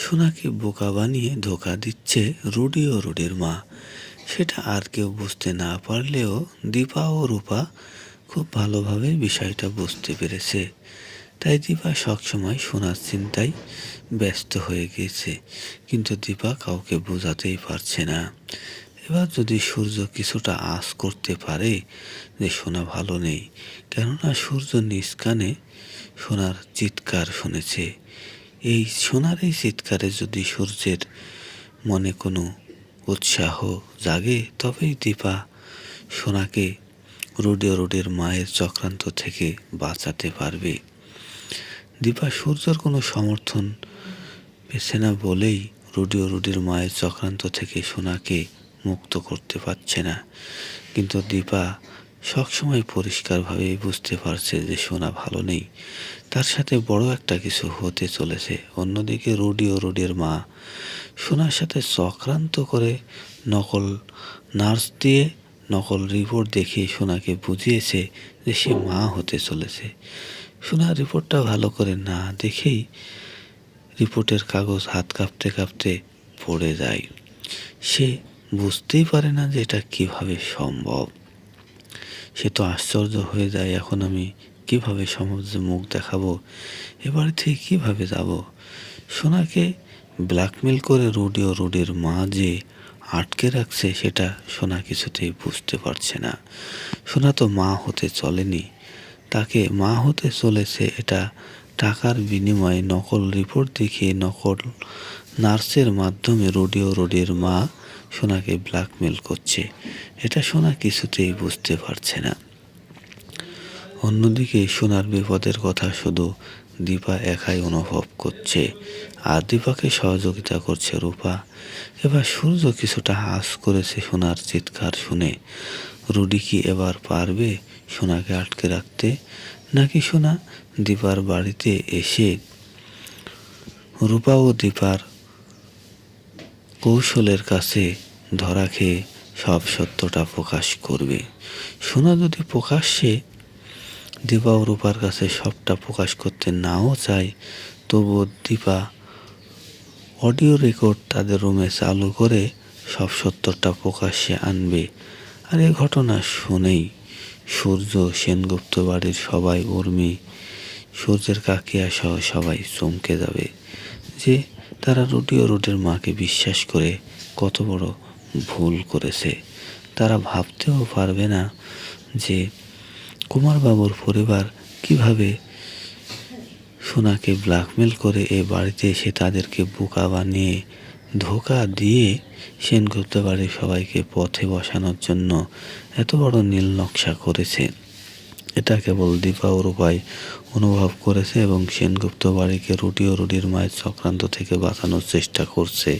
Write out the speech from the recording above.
সোনাকে বোকা বানিয়ে ধোকা দিচ্ছে রুডি ও রুডির মা। সেটা আর কেউ বুঝতে না পারলেও দীপা ও রূপা খুব ভালোভাবে বিষয়টা বুঝতে পেরেছে। তাই দীপা সবসময় সোনার চিন্তায় ব্যস্ত হয়ে গিয়েছে, কিন্তু দীপা কাউকে বোঝাতেই পারছে না। এবার যদি সূর্য কিছুটা আশ করতে পারে যে সোনা ভালো নেই, কেননা সূর্য নিজ কানে সোনার চিৎকার শুনেছে। এই সোনার এই চিৎকারে যদি সূর্যের মনে কোনো উৎসাহ জাগে, তবেই দীপা সোনাকে রুডে রুডের মায়ের চক্রান্ত থেকে বাঁচাতে পারবে। দীপা সূর্যর কোনো সমর্থন পেছে না বলেই রুডি ও রুডির মায়ের চক্রান্ত থেকে সোনাকে মুক্ত করতে পারছে না। কিন্তু দীপা সবসময় পরিষ্কারভাবে বুঝতে পারছে যে সোনা ভালো নেই। তার সাথে বড় একটা কিছু হতে চলেছে। অন্যদিকে রুডি ও রুডির মা সোনার সাথে চক্রান্ত করে নকল নার্স দিয়ে নকল রিপোর্ট দেখিয়ে সোনাকে বুঝিয়েছে যে সে মা হতে চলেছে। সোনা রিপোর্টটা ভালো করে না দেখেই রিপোর্টের কাগজ হাত কাঁপতে কাঁপতে পড়ে যায়। সে বুঝতেই পারে না যে এটা কীভাবে সম্ভব। সে তো আশ্চর্য হয়ে যায়, এখন আমি কীভাবে সমাজে মুখ দেখাবো? এবার থেকে কীভাবে যাব? সোনাকে ব্ল্যাকমেল করে রুডি ও রুডির মা যে আটকে রাখছে, সেটা সোনা কিছুতেই বুঝতে পারছে না। সোনা তো মা হতে চলেনি। তাকে মা হতে চলেছে এটা টাকার বিনিময়ে নকল রিপোর্ট দেখিয়ে নকল নার্সের মাধ্যমে রুডি ও রুডির মা সোনাকে ব্ল্যাকমেল করছে। এটা সোনা কিছুতেই বুঝতে পারছে না। অন্যদিকে সোনার বিপদের কথা শুধু দীপা একাই অনুভব করছে। আর দীপাকে সহযোগিতা করছে রূপা। এবার সূর্য কিছুটা হাস করেছে সোনার চিৎকার শুনে। রুডি কি এবার পারবে সোনাকে আটকে রাখতে? নাকি সোনা দীপার বাড়িতে এসে রূপা ও দীপার কৌশলের কাছে ধরা খেয়ে সব সত্যটা প্রকাশ করবে। সোনা যদি প্রকাশ্যে দীপা ও রূপার কাছে সবটা প্রকাশ করতে নাও চায়, তবুও দীপা অডিও রেকর্ড তাদের রুমে চালু করে সব সত্যটা প্রকাশ্যে আনবে। আর এ ঘটনা শুনেই সূর্য সেনগুপ্ত বাড়ির সবাই উর্মি, সূর্যের কাকিয়া সহ সবাই চমকে যাবে। যে তারা রুটি ও রুটির মাকে বিশ্বাস করে কত বড় ভুল করেছে। তারা ভাবতেও পারবে না যে কুমারবাবুর পরিবার কীভাবে সোনাকে ব্ল্যাকমেল করে এ বাড়িতে এসে তাদেরকে বোকা বানিয়ে, ধোকা দিয়ে সেনগুপ্ত বাড়ির সবাইকে পথে বসানোর জন্য এত বড় নীল নকশা করেছে এটা কেবল দীপা ওর রূপাই অনুভব করেছে এবং সেনগুপ্ত বাড়িকে রুটি ও রুটির মায়ের চক্রান্ত থেকে বাঁচানোর চেষ্টা করছে।